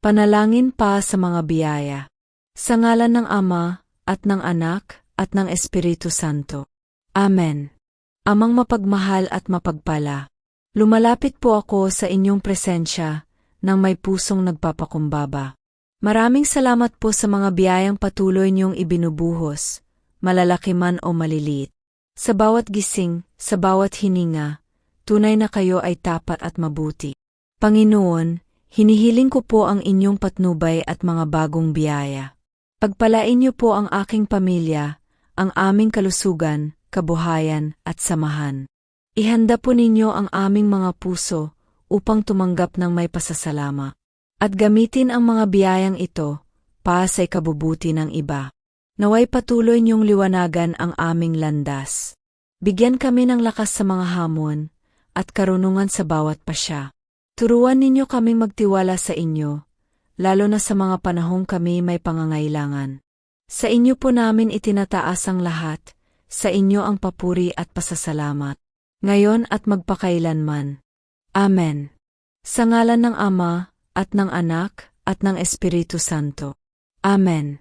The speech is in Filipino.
Panalangin pa sa mga biyaya. Sa ngalan ng Ama, at ng Anak, at ng Espiritu Santo. Amen. Amang mapagmahal at mapagpala. Lumalapit po ako sa inyong presensya nang may pusong nagpapakumbaba. Maraming salamat po sa mga biyayang patuloy niyong ibinubuhos, malalaki man o maliliit. Sa bawat gising, sa bawat hininga, tunay na kayo ay tapat at mabuti. Panginoon, hinihiling ko po ang inyong patnubay at mga bagong biyaya. Pagpalain niyo po ang aking pamilya, ang aming kalusugan, kabuhayan at samahan. Ihanda po ninyo ang aming mga puso upang tumanggap ng may pasasalama. At gamitin ang mga biyayang ito para sa ikabubuti ng iba. Naway patuloy niyong liwanagan ang aming landas. Bigyan kami ng lakas sa mga hamon at karunungan sa bawat pasya. Turuan ninyo kaming magtiwala sa inyo, lalo na sa mga panahong kami may pangangailangan. Sa inyo po namin itinataas ang lahat, sa inyo ang papuri at pasasalamat, ngayon at magpakailanman. Amen. Sa ngalan ng Ama, at ng Anak, at ng Espiritu Santo. Amen.